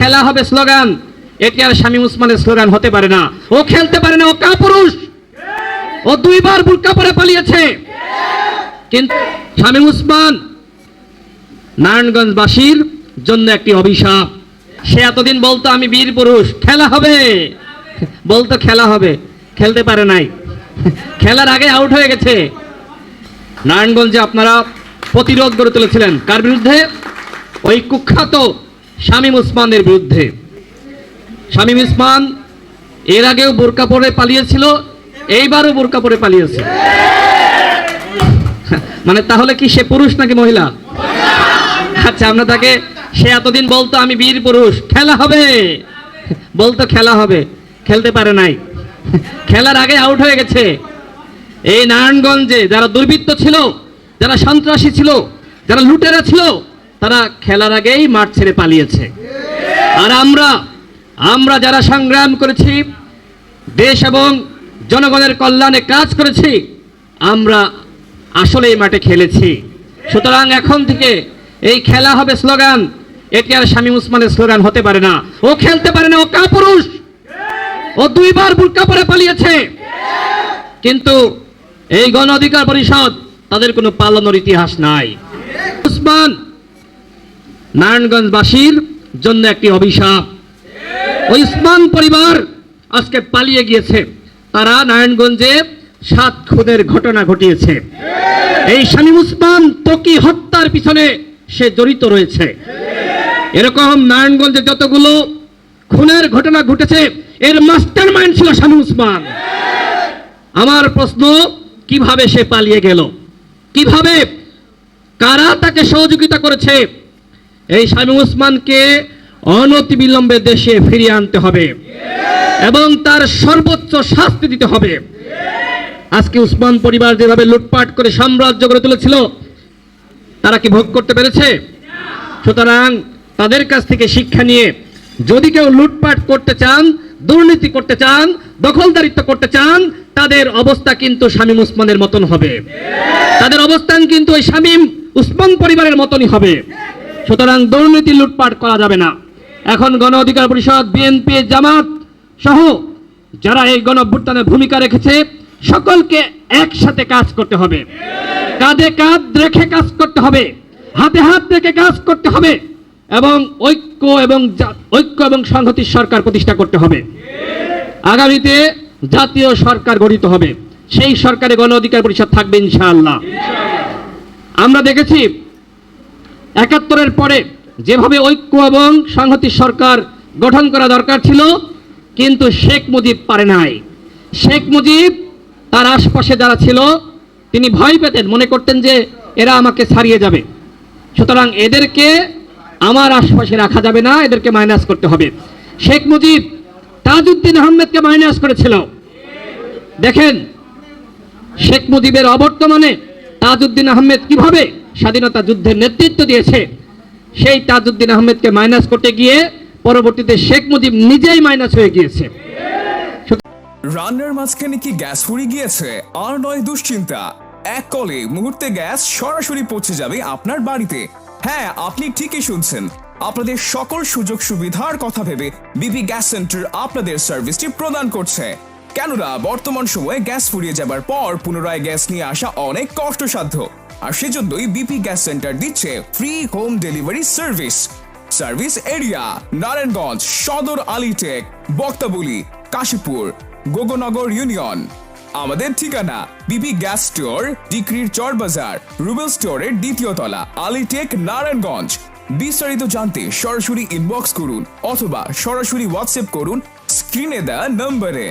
খেলা হবে স্লোগান। এটি আর শামীম উসমানের স্লোগান হতে পারে না। ও খেলতে পারে না, ও কাপুরুষ। ও দুইবার বুরকা পরে পালিয়েছে। কিন্তু শামীম উসমান নারায়ণগঞ্জবাসীর জন্য একটি অভিশাপ। সে এতদিন বলতো, আমি বীর পুরুষ, খেলা হবে। বলতো, খেলা হবে। খেলতে পারে নাই। খেলার আগে আউট হয়ে গেছে। নারায়ণগঞ্জে আপনারা প্রতিরোধ গড়ে তুলেছিলেন। কার বিরুদ্ধে? ওই কুখ্যাত শামীম উসমানের বিরুদ্ধে। শামীম উসমান এর আগেও বোরকা পরে পালিয়েছিল, এইবারও বোরকা পরে পালিয়েছে। মানে তাহলে কি সে পুরুষ নাকি মহিলা? আচ্ছা আমরা তাকে, সে এতদিন বলতো আমি বীর পুরুষ, খেলা হবে। বলতো খেলা হবে, খেলতে পারে নাই। খেলার আগে আউট হয়ে গেছে। এই নারায়ণগঞ্জে যারা দুর্বৃত্ত ছিল, যারা সন্ত্রাসী ছিল, যারা লুটেরা ছিল তারা খেলার আগেই মাঠ ছেড়ে পালিয়েছে। আর আমরা আমরা যারা সংগ্রাম করেছি, দেশ এবং জনগণের কল্যাণে কাজ করেছি, আমরা আসলে এই মাঠে খেলেছি। সুতরাং এখন থেকে এই খেলা হবে স্লোগান। এটি আর স্বামী উসমানের স্লোগান হতে পারে না। ও খেলতে পারে না, ও কাপুরুষ। ও দুইবার বুরকা পরে পালিয়েছে। কিন্তু এই গণ অধিকার পরিষদ তাদের কোনো পালানোর ইতিহাস নাই। উসমান নারায়ণগঞ্জবাসীর জন্য একটি অভিশাপ। ওই উসমান পরিবার আজকে পালিয়ে গিয়েছে। তারা নারায়ণগঞ্জে সাত খুনের ঘটনা ঘটিয়েছে। এই শামীম উসমান তকি হত্যার পিছনে সে জড়িত রয়েছে। এরকম নারায়ণগঞ্জে যতগুলো খুনের ঘটনা ঘটেছে, এর মাস্টার মাইন্ড ছিল শামীম উসমান। আমার প্রশ্ন, কীভাবে সে পালিয়ে গেল? কীভাবে কারা তাকে সহযোগিতা করেছে? এই শামীম উসমানকে অনতিবিলম্বে দেশে ফিরিয়ে আনতে হবে। এবং তার সর্বোচ্চ শাস্তি দিতে হবে। আজকে উসমান পরিবার যেভাবে লুটপাট করে সাম্রাজ্য গড়ে তুলেছিল, তারা কি ভোগ করতে পেরেছে? সুতরাং তাদের কাছ থেকে শিক্ষা নিয়ে যদি কেউ লুটপাট করতে চান, দুর্নীতি করতে চান, দখলদারিত্ব করতে চান, তাদের অবস্থা কিন্তু শামীম উসমানের মতন হবে। তাদের অবস্থান কিন্তু ওই শামীম উসমান পরিবারের মতনই হবে। সুতরাং দুর্নীতি লুটপাট করা যাবে না। এখন গণ অধিকার পরিষদ বিএনপি জামাত সহ যারা এই গণ ভূমিকা রেখেছে, সকলকে একসাথে কাজ করতে হবে। কাঁধে কাঁধ রেখে কাজ করতে হবে। হাতে হাত রেখে কাজ করতে হবে। এবং ঐক্য এবং ঐক্য এবং সংহতির সরকার প্রতিষ্ঠা করতে হবে। আগামীতে জাতীয় সরকার গঠিত হবে। সেই সরকারে গণ অধিকার পরিষদ থাকবে ইনশাআল্লাহ। আমরা দেখেছি একাত্তরের পরে যেভাবে ঐক্য এবং সংহতির সরকার গঠন করা দরকার ছিল, কিন্তু শেখ মুজিব পারে নাই। শেখ মুজিব তার আশপাশে যারা ছিল, তিনি ভয় পেতেন, মনে করতেন যে এরা আমাকে ছাড়িয়ে যাবে। সুতরাং এদেরকে আমার আশপাশে রাখা যাবে না, এদেরকে মাইনাস করতে হবে। শেখ মুজিব তাজউদ্দিন আহমেদকে মাইনাস করেছিল। দেখেন, শেখ মুজিবের অবর্তমানে তাজউদ্দিন আহমেদ কীভাবে স্বাধীনতা যুদ্ধের নেতৃত্ব দিয়েছে, সেই তাজউদ্দিন আহমেদকে মাইনাস করতে গিয়ে পরবর্তীতে শেখ মুজিব নিজেই মাইনাস হয়ে গিয়েছে। রান্নার মাঝখানে কি গ্যাস ফুরিয়ে গিয়েছে? আর নয় দুশ্চিন্তা। এক কলে মুহূর্তে গ্যাস সরাসরি পৌঁছে যাবে আপনার বাড়িতে। হ্যাঁ আপনি ঠিকই শুনছেন। আপনাদের সকল সুযোগ সুবিধার কথা ভেবে বিপি গ্যাস সেন্টার আপনাদের সার্ভিসটি প্রদান করছে। কেননা, বর্তমান সময়ে গ্যাস ফুরিয়ে যাবার পর পুনরায় গ্যাস নিয়ে আসা অনেক কষ্টসাধ্য। আর সেজন্যই বিপি গ্যাস সেন্টার দিচ্ছে free home delivery service service area Narayanganj Sadar আলিটেক Baktaboli Kashipur Gognagar union আমাদের ঠিকানা বিবি গ্যাস স্টোর ডিক্রির চর বাজার রুবেল স্টোরের দ্বিতীয় তলা আলিটেক নারায়ণগঞ্জ বিস্তারিত জানতে সরাসরি ইনবক্স করুন অথবা সরাসরি হোয়াটসঅ্যাপ করুন স্ক্রিনে দেওয়া নম্বরে